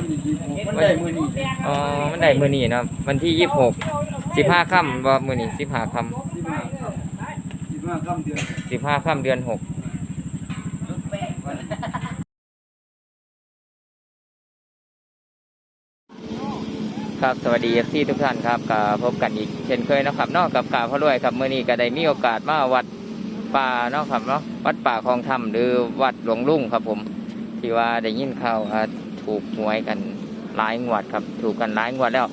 วันที่ยี่สิบหกมันได้มือนี้อ๋อมันได้มือนี้นะวันที่ยี่สิบหกสิบห้าค่ำบ่มื้อนี้สิบห้าค่สิบห้าสิบห้าค่ำเดือนำสิบห้าค่ำเดือนหกครับสวัสดีเอฟซีทุกท่านครับกับพบกันอีกเช่นเคยนะครับเนอกกับกาพ่อรวยครับเมื้อนี้ก็ได้มีโอกาสมาวัดป่าเนาะครับเนาะวัดป่าคลองธรรมหรือวัดหลวงลุงครับผม ที่ว่าได้ยินข่าวว่า ถูกหวยกันหลายงวดครับ ถูกกันหลายงวดแล้ว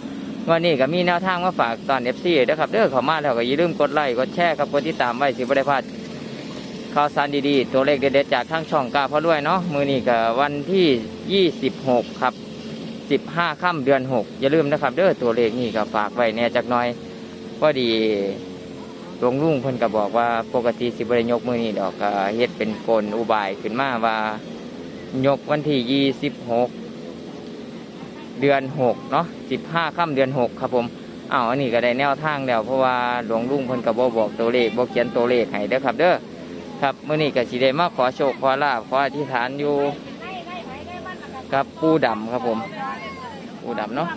วันนี้ก็มีแนวทางมาฝากตอนเอฟซีเด้อครับเด้อเข้ามาแล้วก็อย่าลืมกดไลค์กดแชร์ครับกดติดตามไว้สิบได้พลาดข่าวสารดีๆ ตัวเลขเด็ดๆจากทางช่องกาพ่อรวยเนาะมือนี้ก็วันที่ 26 ครับ 15ค่ำเดือน 6 อย่าลืมนะครับ เด้อตัวเลขนี่ก็ฝากไว้แน่จักน่อยพอดีหลวงลุงเพิ่นก็บอกว่าปกติสิบได้ยกมือนี้ดอกเฮ็ดเป็นกลอุบายขึ้นมาว่า ยกวันที่ยี่สิบหกเดือนหกเนาะสิบห้าค่ำเดือนหกครับผมอ้าวอันนี้ก็ได้แนวทางแล้ว เพราะว่าหลวงลุงเพิ่นก็บ่บอกตัวเลขบ่เขียนตัวเลขให้เด้อครับ เด้อครับมื้อนี้ก็สิได้มาขอโชคขอลาบขออธิษฐานอยู่กับปูดำครับผม ปูดำเนาะ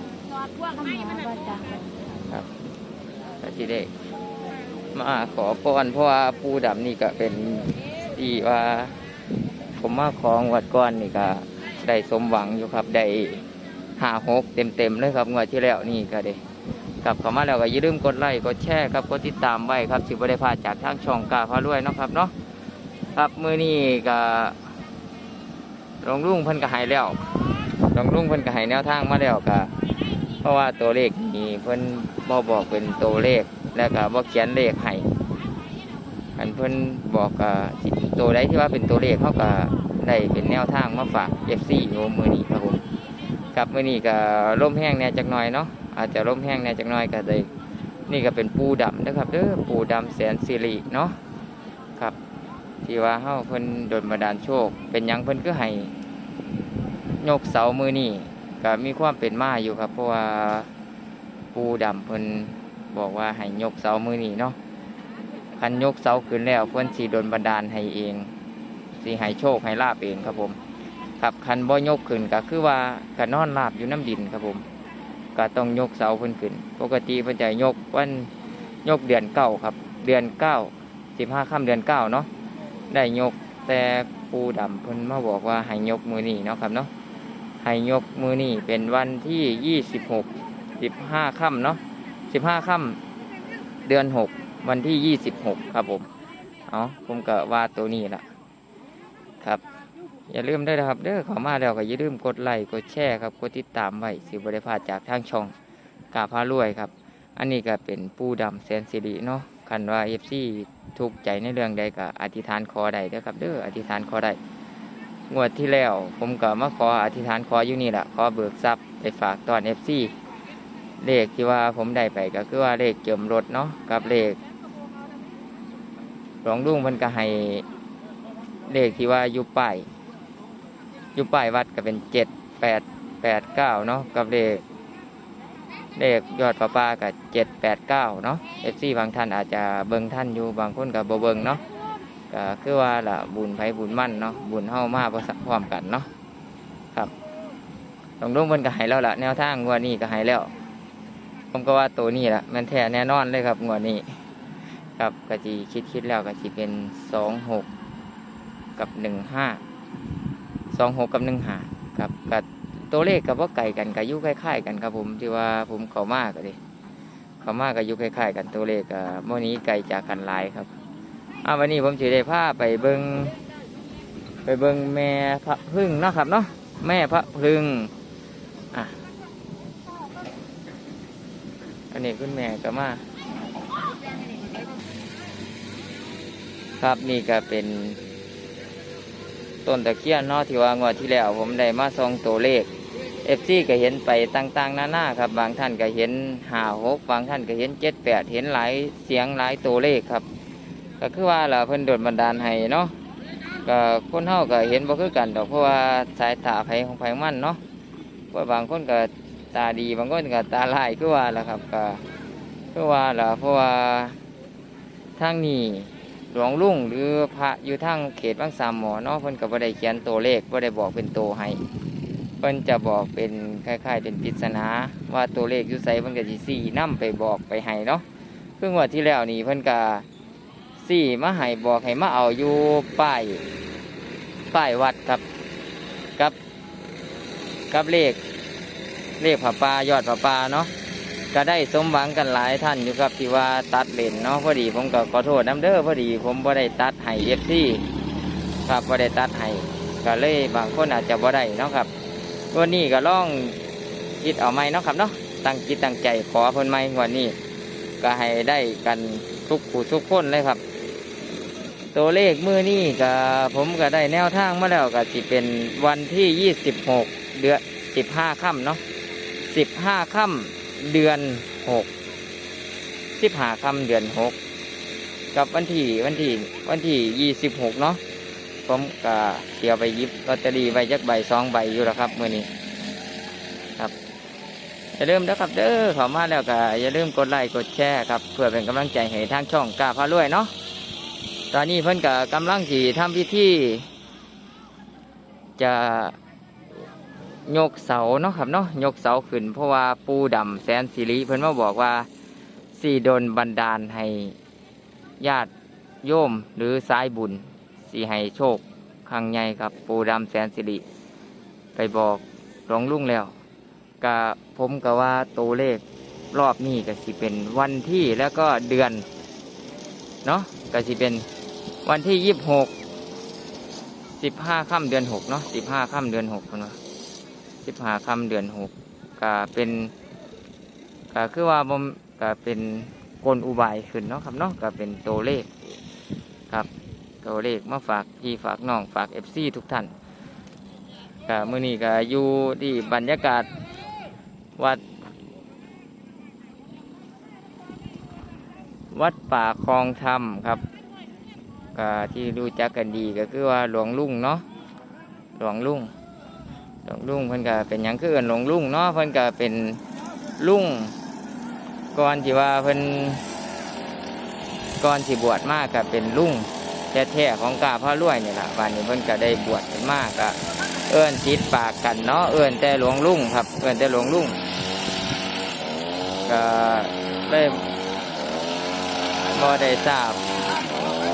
ครับก็สิได้มาขอพรเพราะว่าปูดำนี่ก็เป็นที่ว่า ผมมาของวัดก้อนนี่ก็ได้สมหวังอยู่ครับได้ห้าหกเต็มเต็มๆเลยครับงวดที่แล้วนี่ก็ได้กลับเข้ามาแล้วก็อย่าลืมกดไลค์กดแชร์ครับกดติดตามไว้ครับสิบได้พลาดจากทางช่องกาพารวยเนาะครับเนาะครับมือนี้ก็ลงลุงเพิ่นก็หายแล้วลงลุงเพิ่นก็หายแนวทางมาแล้วก็เพราะว่าตัวเลขนี่เพิ่นบ่บอกเป็นตัวเลขแล้วก็บ่เขียนเลขให้ อันเพิ่อนบอกกับตัวใดที่ว่าเป็นตัวเลขเขาก็ได้เป็นแนวทางมาฝาก FC อยู่มือนี้ครับผมกับมือนี้ก็ร่มแห้งแน่จักหน่อยเนาะอาจจะร่มแห้งแน่จักหน่อยก็ได้นี่ก็เป็นปูดำนะครับเด้อปูดำแสนสิริเนาะครับ ที่ว่าเฮาเพิ่นโดนบันดาลโชค เป็นยังเพิ่นก็ให้ยกเสามือนี้ก็มีความเป็นมาอยู่ครับ เพราะว่าปูดำเพิ่นบอกว่าให้ยกเสามือนี้เนาะ คันยกเสาขึ้นแล้วเพื่อนสีโดนบันดาลให้เองสีให้โชคให้ลาบเองครับผม ครับคันบ่ยกขึ้นก็คือว่าก็นอนลาบอยู่น้ำดินครับผมก็ต้องยกเสาเพิ่นขึ้น ปกติเพิ่นจะยกวันยกเดือนเก้าครับ เดือนเก้าสิบห้าค่ำเดือนเก้าเนาะได้ยกแต่ปูดำเพิ่นมาบอกว่าให้ยกมือนี้เนาะครับเนาะให้ยกมือนี้เป็นวันที่ยี่สิบหกสิบห้าค่ำเนาะสิบห้าค่ำเดือนหก วันที่ 26 ครับผม เอาผมก็ว่าตัวนี้ละครับ อย่าลืมด้วยนะครับ เด้อข้ามาแล้วก็อย่าลืมกดไลค์กดแชร์ครับกดติดตามไว้สิบริพาจากทางช่องกาพารวยครับ อันนี้ก็เป็นปูดำแสนสิริเนาะคันว่าเอฟซีถูกใจในเรื่องใดก็อธิษฐานขอใดเด้อครับ เด้ออธิษฐานขอใดงวดที่แล้ว ผมก็มาขออธิษฐานขออยู่นี่แหละขอเบิกทรัพย์ไปฝากตอนเอฟซีเลขที่ว่าผมได้ไปก็คือว่าเลขเจิมรถเนาะกับเลข หลวงลุงมันก็ให้เลขที่ว่าอยู่ป้ายอยู่ป้ายวัดก็เป็นเจ็ดแปดแปดเก้าเนาะกับเลขเลขยอดประปากับเจ็ดแปดเก้าเนาะเอฟซีบางท่านอาจจะเบิ่งท่านอยู่บางคนกับบ่เบิ่งเนาะก็คือว่าล่ะบุญไผบุญมั่นเนาะบุญเฮามาประสพร้อมกันเนาะครับหลวงลุงมันก็ให้แล้วล่ะแนวทางงวดนี้ก็ให้แล้วผมก็ว่าตัวนี้แหละมันแท้แน่นอนเลยครับงวดนี้ ครับก็จีคิดคิดแล้วก็จีเป็นสองหกกับหนึ่งห้าสองหกกับหนึ่งห้าครับกับตัวเลขกับว่าไก่กันกับยุคล้ายๆกันครับผมที่ว่าผมเขามากก็ดิเขามากกับยุคล้ายๆกันตัวเลขกับโมนี้ไก่จากกันหลายครับอ่าวันนี้ผมจะได้พาไปเบิงไปเบิงแม่พระพึ่งเนาะครับเนาะแม่พระพึ่งอะอันนี้คุณแม่ก็มา ครับนี่ก็เป็นต้นตะเคียนเนาะที่ว่างวดที่แล้วผมได้มาส่องตัวเลขเอฟซีก็เห็นไปต่างๆนานาครับ บางท่านก็เห็นห้าหกบางท่านก็เห็นเจ็ดแปดเห็นหลายเสียงหลายตัวเลขครับ ก็คือว่าเราเพิ่นโดนบันดาลให้เนาะก็คนเฮาก็เห็นบ่คือกันดอกเพราะว่าสายตาไผของไผมันเนาะเพราะบางคนก็ตาดีบางคนก็ตาลายคือว่าล่ะครับก็คือว่าล่ะเพราะว่าทางนี้ หลวงลุงหรือพระอยู่ทั้งเขตบางสามหมอเนาะเพิ่นก็บ่ได้เขียนตัวเลขบ่ได้บอกเป็นตัวให้เพิ่นจะบอกเป็นคล้าย ๆ เป็นปริศนาว่าตัวเลขอยู่ไสเพิ่นก็สิสี่นํไปบอกไปให้เนาะเพิ่งว่าที่แล้วนี่เพิ่นก็สี่มาให้บอกให้มาเอาอยู่ป้ายป้ายวัดครับกับกับเลขเลขผาปายอดผาปาเนาะ ก็ได้สมหวังกันหลายท่านอยู่ครับที่ว่าตัดเลนเนาะพอดีผมก็ขอโทษน้ำเด้อพอดีผมบ่ได้ตัดให้เอฟซีครับบ่ได้ตัดให้ก็เลยบางคนอาจจะบ่ได้เนาะครับวันนี้ก็ล่องคิดเอาไหมเนาะครับเนาะตั้งจิตตั้งใจขอเพิ่นไหมวันนี้ ก็ให้ได้กันทุกผู้ทุกคนเลยครับ ตัวเลขมือนี่ก็ผมก็ได้แนวทางมาแล้วก็สิเป็นวันที่ 26 เดือน15ค่ำเนาะ15ค่ำ เดือน6 15ค่ำเดือน6กับวันที่วันที่วันที่26เนาะผมก็เสียไปยิบลอตเตอรี่ใบจักใบสองใบอยู่แล้วครับมื่อนี้ครับอย่าลืมนะครับเด้อข้ามาแล้วก็อย่าลืมกดไลค์กดแชร์ครับเพื่อเป็นกำลังใจให้ทางช่องกล้าพารวยเนาะตอนนี้เพิ่นก็กำลังที่ทำพิธีจะ ยกเสาเนาะครับเนาะยกเสาขึ้น เพราะว่าปูดำแสนสิริเพิ่นมาบอกว่าสี่ดนบันดาลให้ญาติโยมหรือสายบุญสีให้โชคครั้งใหญ่ครับ ปูดำแสนสิริไปบอกหลวงลุงแล้วกะผมก็ว่าตัวเลขรอบนี้ก็สิเป็นวันที่แล้วก็เดือนเนาะก็สิเป็นวันที่ยี่สิบหกสิบห้าค่ำเดือนหกเนาะสิบห้าค่ำเดือนหกเนาะ สิบห้าคำเดือนหกก็เป็นก็คือว่าผมก็เป็นกลอุบายขึ้นเนาะครับเนาะก็เป็นตัวเลขครับตัวเลขมาฝากพี่ฝากน้องฝากเอฟซีทุกท่านก็มื่อนี้ก็อยู่ที่บรรยากาศวัด วัดป่าคลองธรรมครับก็ที่รู้จักกันดีก็คือว่าหลวงลุงเนาะหลวงลุง หลวงลุงเพิ่นก็เป็นหยังคือเอินหลวงลุงเนาะเพิ่นก็เป็นลุงก่อนที่ว่าเพิ่นก่อนที่บวชมากก็เป็นลุงแท้ๆของกาพระรวยนี่แหละวันนี้เพิ่นก็ได้บวชมากก็เอิ้นติดปากกันเนาะเอิ้นแต่หลวงลุงครับ เอิ้นแต่หลวงลุงก็ได้บ่ได้ทราบ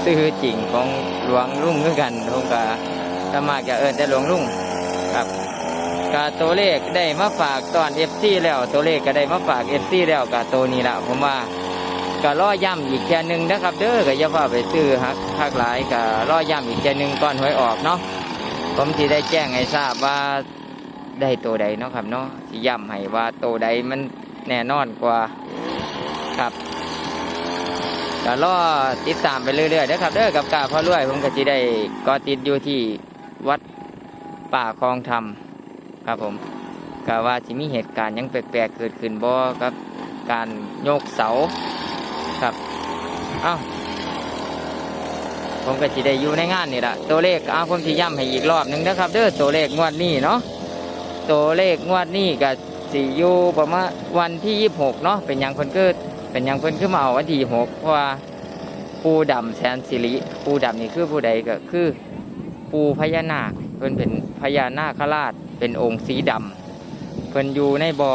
ชื่อจริงของหลวงลุงคือกันผมก็สามารถจะเอิ้นแต่หลวงลุงครับ ก็ตัวเลขได้มาฝากตอนเอฟซีแล้วตัวเลขก็ได้มาฝากเอฟซีแล้วก็ตัวนี้ละผมว่าก็รอย่ำอีกแค่หนึ่งนะครับ เด้อก็อย่าว่าไปซื้อฮักฮักหลายก็รอย่ำอีกแค่หนึ่งก่อนหวยออกเนาะผมที่ได้แจ้งให้ทราบว่าได้ตัวใดเนาะครับเนาะที่ย้ำให้ว่าตัวใดมันแน่นอนกว่าครับก็รอติดตามไปเรื่อยๆนะครับเด้อกับกาพ่อรวยผมก็จะได้ก็ติดอยู่ที่วัดป่าคลองธรรม ครับผมก็ว่าจะมีเหตุการณ์ยังแปลกๆเกิดขึ้นบ่กับการโยกเสาครับเอ้าผมก็สิได้อยู่ในงานนี่แหละตัวเลขเอาผมที่ย้ำให้อีกรอบหนึ่งนะครับ เด้อตัวเลขงวดนี้เนาะตัวเลขงวดนี้ก็สิอยู่ประมาณวันที่ยี่หกเนาะเป็นยังเพิ่นเกิดเป็นยังเพิ่นขึ้นมาเอาวันที่หกเพราะว่าปูดำแสนสิริปูดำนี่คือผู้ใดก็คือ ปูพญานาคเพิ่นเป็นพญานาคราช เป็นองค์สีดำเพิ่นอยู่ในบอ่อ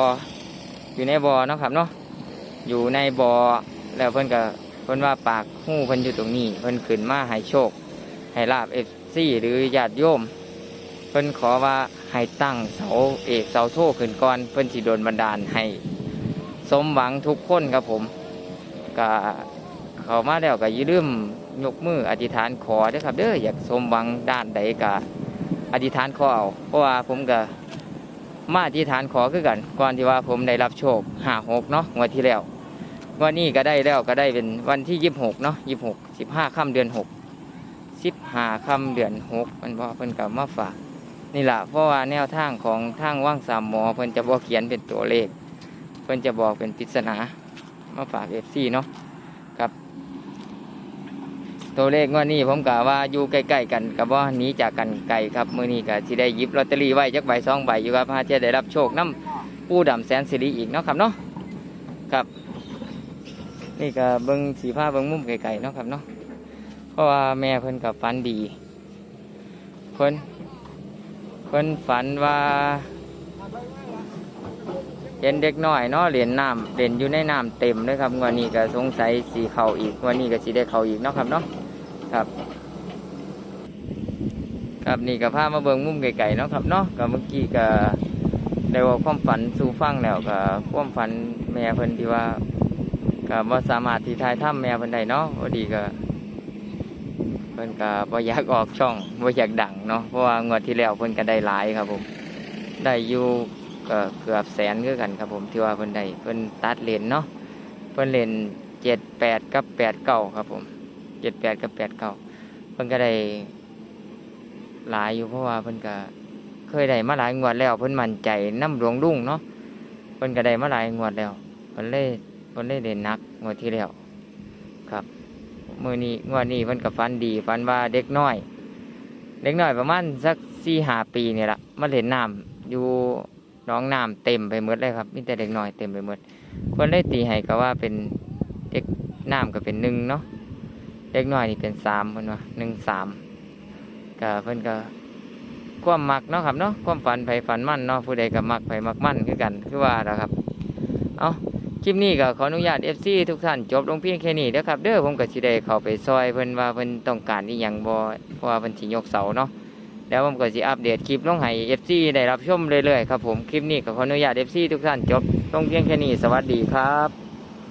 อยู่ในบ่อเนาะครับเนาะอยู่ในบ่อแล้วเพิ่นก็เพิ่นว่าปากหู้เพิ่นอยู่ตรงนี้ เพิ่นขึ้นมาให้โชคให้ลาบเอฟซีหรือญาติโยม เพิ่นขอว่าให้ตั้งเสาเอกเสาโทขึ้นก่อน เพิ่นสิโดนบันดาลให้ สมหวังทุกคนครับผมก็เขามาแล้วก็อย่าลืมยกมืออธิษฐานขอเด้อครับ เด้ออยากสมหวังด้านใดก็ อธิษฐานขอเอาเพราะว่าผมก็มาอธิษฐานขอคือกัน ก่อนที่ว่าผมได้รับโชคห้าหกเนาะงวดที่แล้ววันนี้ก็ได้แล้วก็ได้เป็นวันที่ยี่สิบหกเนาะยี่สิบหกสิบห้าค่ำเดือนหกสิบห้าค่ำเดือนหกมันบอเพิ่นกับมาฝากนี่แหละเพราะว่าแนวทางของทางว่างสามหมอเพิ่นจะบอกเขียนเป็นตัวเลข เพิ่นจะบอกเป็นปริศนามาฝากเอฟซีเนาะ ตัวเลขงวันนี้ผมกะว่าอยู่ใกล้ๆกันกับว่าหนีจากกันไกลครับมื้อนี้ก็สิได้หยิบลอตเตอรี่ไว้จักใบสองใบอยู่ครับหาเที่ยได้รับโชคน้ำปูดำแสนสิริอีกเนาะครับเนาะครับ นี่ก็เบิ้งสีผ้าเบิ้งมุมไกลๆเนาะครับเนาะเพราะว่าแม่เพิ่นกับฝันดีเพิ่นเพิ่นฝันว่าเห็นเด็กน้อยเนาะเหรียญน้ำเหรียญอยู่ในน้ำเต็มเลยครับวันนี้ก็สงสัยสีเข่าอีกวันนี้ก็สีได้เข่าอีกเนาะครับเนาะ ครับ ครับนี่ก็พามาเบิ่งมุมไกลๆเนาะครับเนาะก็เมื่อกี้ก็ได้ว่าความฝันสู่ฟังแล้วก็ความฝันแม่เพิ่นที่ว่าก็บ่สามารถที่ทายถ้ำแม่เพิ่นได้เนาะพอดีก็เพิ่นก็บ่อยากออกช่องบ่อยากดังเนาะเพราะว่างวดที่แล้วเพิ่นก็ได้หลายครับผม ได้อยู่ก็เกือบแสนคือกันครับผมที่ว่าเพิ่นได้เพิ่นตัดเลนเนาะเพิ่นเลนเจ็ดแปดกับแปดเก้าครับผม เจ็ดแปดกับแปดเก้าเพิ่นก็ได้หลายอยู่เพราะว่าเพิ่นก็เคยได้มาหลายงวดแล้ว เพิ่นมั่นใจน้ำหลวงลุ่งเนาะเพิ่นก็ได้มาหลายงวดแล้วเพิ่นเลยเพิ่นเลยเด่นนักงวดที่แล้วครับมือนี้งวดนี้เพิ่นก็ฝันดีฝันว่าเด็กน้อย เด็กน้อยประมาณสักสี่ห้าปีนี่ละมาเล่นน้ำอยู่น้องน้ำเต็มไปหมดเลยครับมีแต่เด็กน้อยเต็มไปหมดเพิ่นเลยตีให้ก็ว่าเป็นเด็กน้ำก็เป็นหนึ่งเนาะ เด็กน้อยนี่เป็นสามเพิ่นว่าหนึ่งสามก็เพิ่นก็ความมักเนาะครับเนาะความฝันไผฝันมั่นเนาะผู้ใดก็มักไผมักมั่นคือกันคือว่าแล้วครับ เอาคลิปนี้ก็ขออนุญาต FC ทุกท่านจบลงเพียงแค่นี้เด้อครับ เด้อผมก็สิได้เข้าไปซอยเพิ่นว่าเพิ่นต้องการอีหยังบ่เพราะว่าเพิ่นสิยกเสาเนาะแล้วผมก็สิอัปเดตคลิปลงให้ FC ได้รับชมเรื่อยๆครับผมคลิปนี้ก็ขออนุญาต FC ทุกท่านจบลงเพียงแค่นี้สวัสดีครับ